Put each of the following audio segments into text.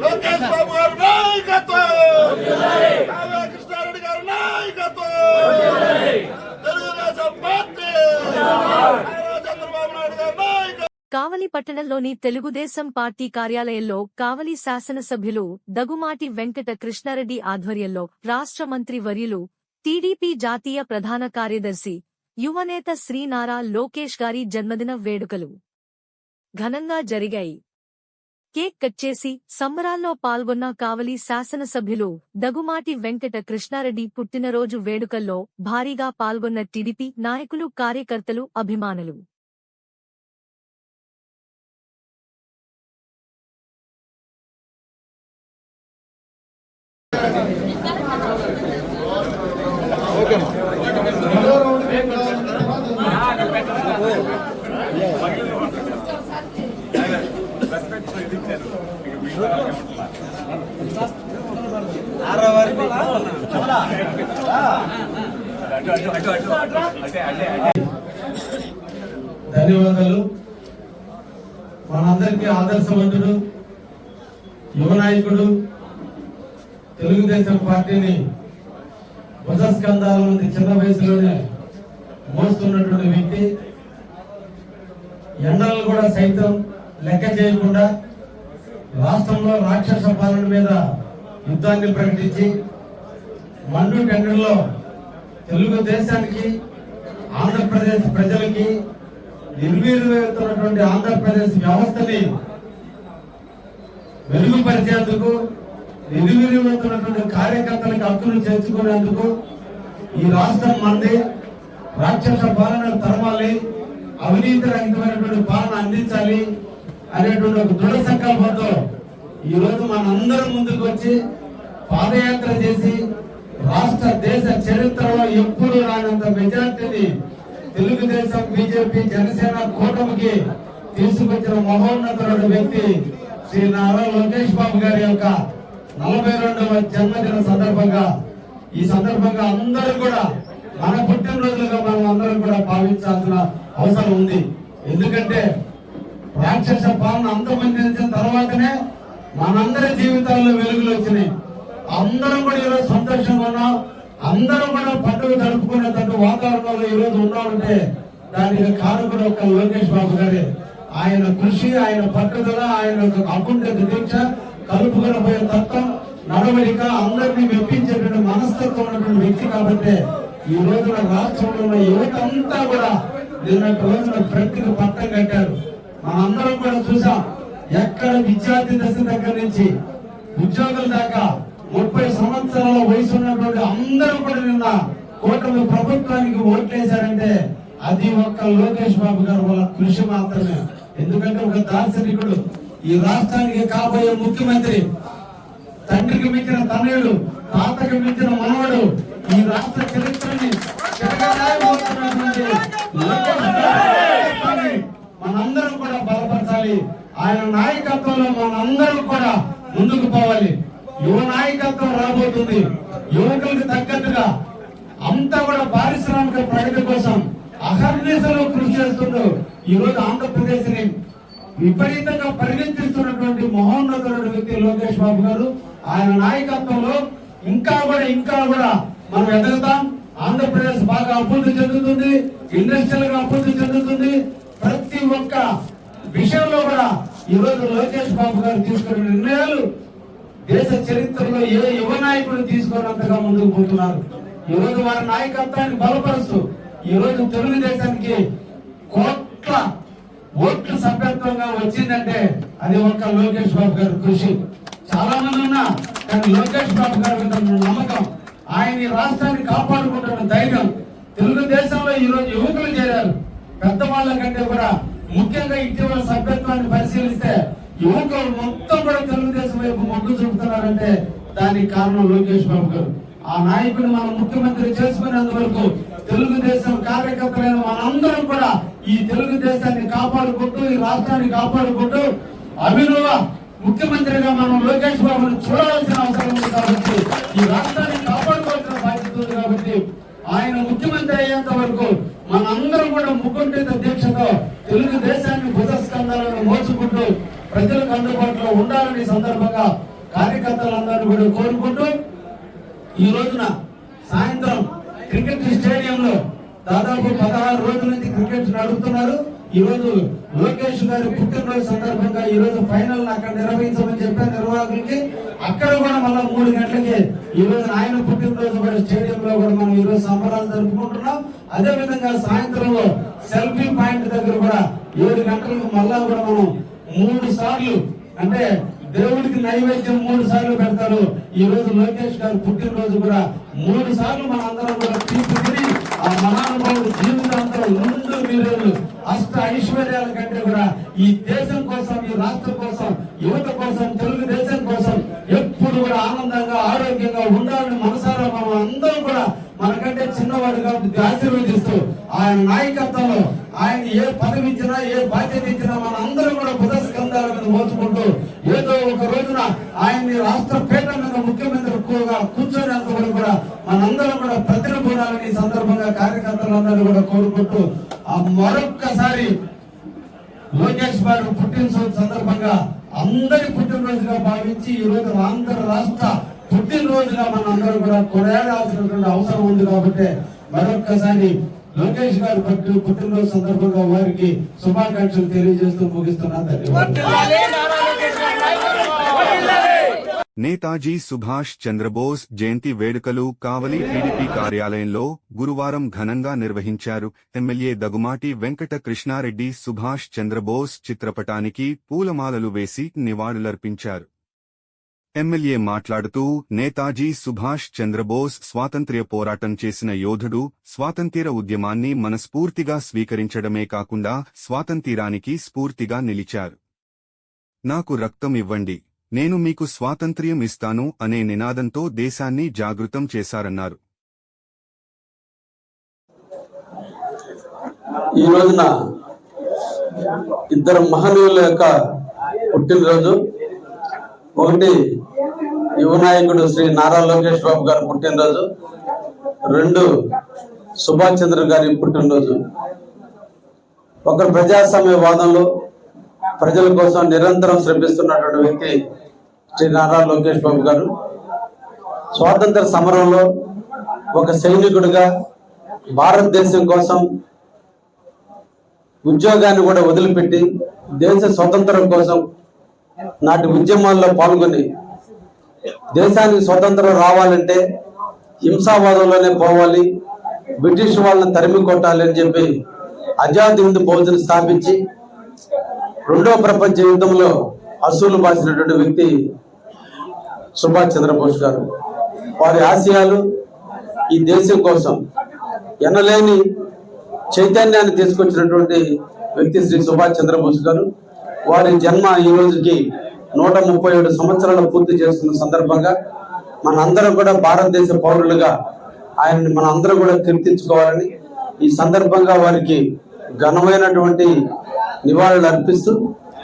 లోకేష్ బాబు గారు నాయకత్వం కావ్య కృష్ణారెడ్డి గారు నాయకత్వం తెలుగుదేశం పార్టీ నారా చంద్రబాబు నాయుడు గారు నాయకత్వం కావలి పట్టణంలోని తెలుగుదేశం పార్టీ కార్యాలయంలో కావలి శాసనసభ్యులు దగుమాటి వెంకట కృష్ణారెడ్డి ఆధ్వర్యంలో రాష్ట్ర మంత్రి వర్యులు టీడీపీ జాతీయ ప్రధాన కార్యదర్శి యువనేత శ్రీ నారా లోకేష్ గారి జన్మదిన వేడుకలు ఘనంగా జరిగాయి. కేక్ కట్ చేసి సంబరాల్లో పాల్గొన్న కావలి శాసనసభ్యులు దగుమాటి వెంకట కృష్ణారెడ్డి పుట్టినరోజు వేడుకల్లో భారీగా పాల్గొన్న టీడీపీ నాయకులు కార్యకర్తలు అభిమానులు. ధన్యవాదాలు. మనందరికీ ఆదర్శవంతుడు యువ నాయకుడు తెలుగుదేశం పార్టీని భుజస్కంధాల నుండి చిన్న వయసులోనే మోస్తున్నటువంటి వ్యక్తి. ఎండలను కూడా సైతం లెక్క చేయకుండా రాష్ట్రంలో రాక్షస పాలన మీద యుద్ధాన్ని ప్రకటించి మండు టెండర్లో తెలుగుదేశానికి ఆంధ్రప్రదేశ్ ప్రజలకి నిర్వీర్యమవుతున్నటువంటి ఆంధ్రప్రదేశ్ వ్యవస్థని మెరుగుపరిచేందుకు నిర్వీర్యమవుతున్నటువంటి కార్యకర్తలకు హక్కులు చేర్చుకునేందుకు ఈ రాష్ట్రం మంది రాక్షస పాలన తరమాలి అవినీతి రహితమైనటువంటి పాలన అందించాలి అనేటువంటి ఒక దృఢ సంకల్పంతో ఈరోజు మనందరం ముందుకు వచ్చి పాదయాత్ర చేసి రాష్ట్ర దేశ చరిత్రలో ఎప్పుడు రానంత మెజార్టీని తెలుగుదేశం బీజేపీ జనసేన కూటమికి తీసుకొచ్చిన మహోన్నతుడు వ్యక్తి శ్రీ నారా లోకేష్ బాబు గారి యొక్క నలభై రెండవ జన్మదిన సందర్భంగా ఈ సందర్భంగా అందరూ కూడా మన పుట్టినరోజులుగా మనం అందరం కూడా భావించాల్సిన అవసరం ఉంది. ఎందుకంటే రాక్షస పాలన అంతమందించిన తర్వాతనే మనందరి జీవితాల్లో వెలుగులు వచ్చినాయి. అందరం కూడా ఈరోజు సంతోషంగా ఉన్నాం. అందరం కూడా పండుగ జరుపుకునేటువంటి వాతావరణంలో ఈరోజు ఉన్నామంటే దానికి కారకుడు ఒక లోకేష్ బాబు గారి. ఆయన కృషి ఆయన పట్టుదల ఆయన యొక్క అకుంఠిత దీక్ష కలుపుకొని పోయే తత్వం నడవడిక అందరినీ మెప్పించేటువంటి మనస్తత్వం ఉన్నటువంటి వ్యక్తి కాబట్టి ఈ రోజున రాష్ట్రంలో ఉన్న యువత అంతా కూడా నిన్నటి రోజున ప్రతికి పట్టం కట్టారు. మనందరం కూడా చూసాం ఎక్కడ విద్యార్థి దశ దగ్గర నుంచి ఉద్యోగుల దాకా ముప్పై సంవత్సరాల వయసు ఉన్నటువంటి అందరూ కూడా నిన్న కూటమి ప్రభుత్వానికి ఓట్లేశారంటే అది ఒక్క లోకేష్ బాబు గారు వాళ్ళ కృషి మాత్రమే. ఎందుకంటే ఒక దార్శనికుడు. ఈ రాష్ట్రానికి కాబోయే ముఖ్యమంత్రి తండ్రికి మించిన తనయుడు తాతకి మించిన మనవడు ఈ రాష్ట్ర చరిత్రని మనందరం కూడా బలపరచాలి. ఆయన నాయకత్వంలో మనందరం కూడా ముందుకు పోవాలి. యువ నాయకత్వం రాబోతుంది. యువకులకు తగ్గట్టుగా అంతా కూడా పారిశ్రామిక ప్రగతి కోసం అహర్నిశలో కృషి చేస్తుండ్రు. ఈరోజు ఆంధ్రప్రదేశ్ని ఆంధ్రప్రదేశ్ని విపరీతంగా పరిగెత్తిస్తున్నటువంటి మహోన్నతుడు వ్యక్తి లోకేష్ బాబు గారు. ఆయన నాయకత్వంలో ఇంకా కూడా ఇంకా కూడా మనం ఎదుగుతాం. ఆంధ్రప్రదేశ్ బాగా అభివృద్ధి చెందుతుంది. ఇండస్ట్రియల్గా అభివృద్ధి చెందుతుంది. ప్రతి ఒక్క విషయంలో కూడా ఈ రోజు లోకేష్ బాబు గారు తీసుకున్న నిర్ణయాలు దేశ చరిత్రలో ఏ యువ నాయకుడు తీసుకున్నంతగా ముందుకు పోతున్నారు. ఈ రోజు వారి నాయకత్వాన్ని బలపరుస్తూ ఈ రోజు తెలుగుదేశానికి కోట్ల ఓట్లు సభ్యత్వంగా వచ్చిందంటే అది ఒక్క లోకేష్ బాబు గారి కృషి. చాలా మంది ఉన్నా కానీ లోకేష్ బాబు గారి మీద నమ్మకం ఆయన ఈ రాష్ట్రాన్ని కాపాడుకుంటున్న ధైర్యం. తెలుగుదేశంలో ఈ రోజు యువకులు చేరారు. పెద్దవాళ్ళ కంటే కూడా ముఖ్యంగా ఇటీవల సభ్యత్వాన్ని పరిశీలిస్తే యువకులు మొత్తం కూడా తెలుగుదేశం వైపు మొగ్గు చూపుతున్నారంటే దానికి కారణం లోకేష్ బాబు గారు. ఆ నాయకుడు మనం ముఖ్యమంత్రి చేసుకునేందువరకు తెలుగుదేశం కార్యకర్తలైన మనందరం కూడా ఈ తెలుగుదేశాన్ని కాపాడుకుంటూ ఈ రాష్ట్రాన్ని కాపాడుకుంటూ అభినవ ముఖ్యమంత్రిగా మనం లోకేష్ బాబును చూడాల్సిన అవసరం ఉంది కాబట్టి ఈ రాష్ట్రాన్ని కాపాడుకోవాల్సిన బాధ్యత ఉంది కాబట్టి ఆయన ముఖ్యమంత్రి అయ్యేంత వరకు మనందరం కూడా ముకుంఠిత దీక్షతో తెలుగుదేశాన్ని భుజస్కంధాలను మోసుకుంటూ ప్రజలకు అందుబాటులో ఉండాలని సందర్భంగా కార్యకర్తలందరినీ కూడా కోరుకుంటూ ఈ రోజున సాయంత్రం క్రికెట్ స్టేడియంలో దాదాపు పదహారు రోజుల నుంచి క్రికెట్ నడుపుతున్నారు. ఈ రోజు లోకేష్ గారి పుట్టినరోజు సందర్భంగా ఈ రోజు ఫైనల్ అక్కడ నిర్వహించమని చెప్పారు నిర్వాహకులకి. అక్కడ కూడా మళ్ళీ మూడు గంటలకి ఈ రోజు ఆయన పుట్టినరోజు కూడా స్టేడియంలో కూడా మనం ఈ రోజు సంబరాలు జరుపుకుంటున్నాం. అదే విధంగా సాయంత్రంలో సెల్ఫీ పాయింట్ దగ్గర కూడా ఏడు గంటలకు మళ్ళా కూడా మనం మూడు సార్లు అంటే దేవుడికి నైవేద్యం మూడు సార్లు పెడతారు. ఈ రోజు లోకేష్ గారు పుట్టినరోజు కూడా మూడు సార్లు మన అందరం కూడా తీసుకుని ఆ మహానుభావుడు జీవితాంతం ముందు వీరులు అష్ట ఐశ్వర్యాల కంటే కూడా ఈ దేశం కోసం ఈ రాష్ట్రం కోసం యువత కోసం తెలుగుదేశం కోసం ఎప్పుడు కూడా ఆనందంగా ఆరోగ్యంగా ఉండాలని మనసారా మనం అందరం కూడా మనకంటే చిన్నవాడు కాబట్టి ఆశీర్వదిస్తూ ఆయన నాయకత్వంలో ఆయన ఏ పదవి ఇచ్చినా ఏ బాధ్యత ఇచ్చినా మన అందరం కూడా బుధస్కంధాల మీద మోచుకుంటూ ఏదో ఒక రోజున ఆయన్ని రాష్ట్ర పీఠ మీద ముఖ్యమంత్రి ఎక్కువగా కూర్చోనేంత వరకు కూడా మనందరం కూడా ప్రతి ప్రతినిపురాలని ఈ సందర్భంగా కార్యకర్తలందరూ కూడా కోరుకుంటూ ఆ మరొక్కసారి లోకేష్ బాబు పుట్టినరోజు సందర్భంగా అందరి పుట్టినరోజుగా భావించి ఈ రోజు ఆంధ్ర రాష్ట్ర పుట్టినరోజుగా మన అందరూ కూడా కొనియాడాల్సినటువంటి అవసరం ఉంది కాబట్టి మరొక్కసారి లోకేష్ గారు పుట్టినరోజు సందర్భంగా వారికి శుభాకాంక్షలు తెలియజేస్తూ ముగిస్తున్నా ధన్యవాదాలు. నేతాజీ సుభాష్ చంద్రబోస్ జయంతి వేడుకలు కావలి టీడీపీ కార్యాలయంలో గురువారం ఘనంగా నిర్వహించారు. ఎమ్మెల్యే దగుమాటి వెంకట కృష్ణారెడ్డి సుభాష్ చంద్రబోస్ చిత్రపటానికి పూలమాలలు వేసి నివాళులర్పించారు. ఎమ్మెల్యే మాట్లాడుతూ నేతాజీ సుభాష్ చంద్రబోస్ స్వాతంత్ర్య పోరాటం చేసిన యోధుడు స్వాతంత్ర్య ఉద్యమాన్ని మనస్ఫూర్తిగా స్వీకరించడమే కాకుండా స్వాతంత్ర్యానికి స్ఫూర్తిగా నిలిచారు. నాకు రక్తం ఇవ్వండి. నేను మీకు స్వాతంత్ర్యం ఇస్తాను అనే నినాదంతో దేశాన్ని జాగృతం చేశారన్నారు. ఈ రోజున ఇద్దరు మహనీయుల యొక్క పుట్టినరోజు ఒకటి యువ నాయకుడు శ్రీ నారా లోకేష్ బాబు గారి పుట్టినరోజు రెండు సుభాష్ చంద్ర గారి పుట్టినరోజు. ఒకరు ప్రజాస్వామ్య వాదంలో ప్రజల కోసం నిరంతరం శ్రమిస్తున్నటువంటి వ్యక్తి శ్రీ నారా లోకేష్ బాబు గారు. స్వాతంత్ర సమరంలో ఒక సైనికుడిగా భారతదేశం కోసం ఉద్యోగాన్ని కూడా వదిలిపెట్టి దేశ స్వతంత్రం కోసం నాటి ఉద్యమాల్లో పాల్గొని దేశానికి స్వతంత్రం రావాలంటే హింసావాదంలోనే పోవాలి బ్రిటిష్ వాళ్ళని తరిమి కొట్టాలి అని చెప్పి ఆజాద్ హింద్ ఫౌజ్ని స్థాపించి రెండవ ప్రపంచ యుద్ధంలో అసూలు బాసినటువంటి వ్యక్తి సుభాష్ చంద్రబోస్ గారు. వారి ఆశయాలు ఈ దేశం కోసం ఎనలేని చైతన్యాన్ని తీసుకొచ్చినటువంటి వ్యక్తి శ్రీ సుభాష్ చంద్రబోస్ గారు. వారి జన్మ ఈ రోజుకి నూట ముప్పై ఏడు సంవత్సరాలు పూర్తి చేస్తున్న సందర్భంగా మనందరం కూడా భారతదేశ పౌరులుగా ఆయన్ని మన అందరం కూడా కీర్తించుకోవాలని ఈ సందర్భంగా వారికి ఘనమైనటువంటి నివాళులు అర్పిస్తూ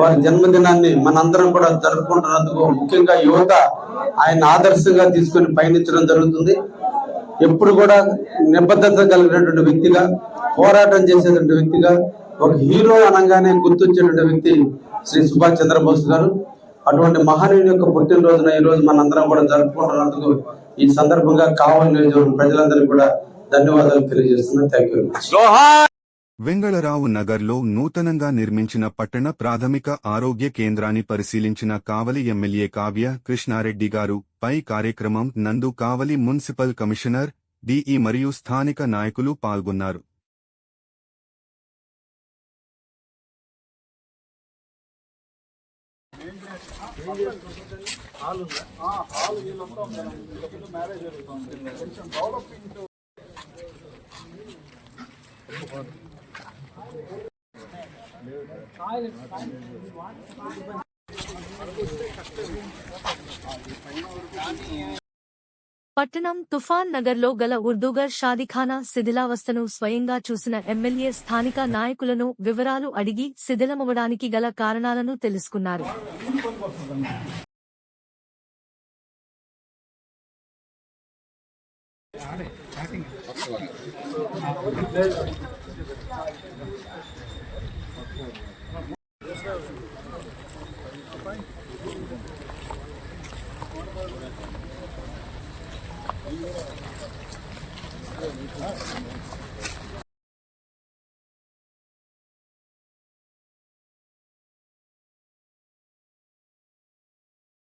వారి జన్మదినాన్ని మనందరం కూడా జరుపుకుంటున్నందుకు ముఖ్యంగా యువత ఆయన ఆదర్శంగా తీసుకొని పయనించడం జరుగుతుంది. ఎప్పుడు కూడా నిబద్ధత కలిగినటువంటి వ్యక్తిగా పోరాటం చేసేటువంటి వ్యక్తిగా ఒక హీరో అనగానే గుర్తొచ్చేటువంటి వ్యక్తి శ్రీ సుభాష్ చంద్రబోస్ గారు. అటువంటి మహనీయుని యొక్క పుట్టినరోజున ఈ రోజు మనందరం కూడా జరుపుకుంటున్నందుకు ఈ సందర్భంగా కావాలని నియోజకవర్గం ప్రజలందరికీ కూడా ధన్యవాదాలు తెలియజేస్తున్నాను. థ్యాంక్ యూ వెంగళరావు నగర్లో నూతనంగా నిర్మించిన పట్టణ ప్రాథమిక ఆరోగ్య కేంద్రాన్ని పరిశీలించిన కావలి ఎమ్మెల్యే కావ్య కృష్ణారెడ్డి గారు పై కార్యక్రమం నందు కావలి మున్సిపల్ కమిషనర్ డిఈ మరియు స్థానిక నాయకులు పాల్గొన్నారు. మ్యారేజ్ డెవలపింగ్ పట్టణం తుఫాన్ నగర్లో గల ఉర్దూగర్ షాదిఖానా శిథిలావస్థను స్వయంగా చూసిన ఎమ్మెల్యే స్థానిక నాయకులను వివరాలు అడిగి శిథిలమవ్వడానికి గల కారణాలను తెలుసుకున్నారు.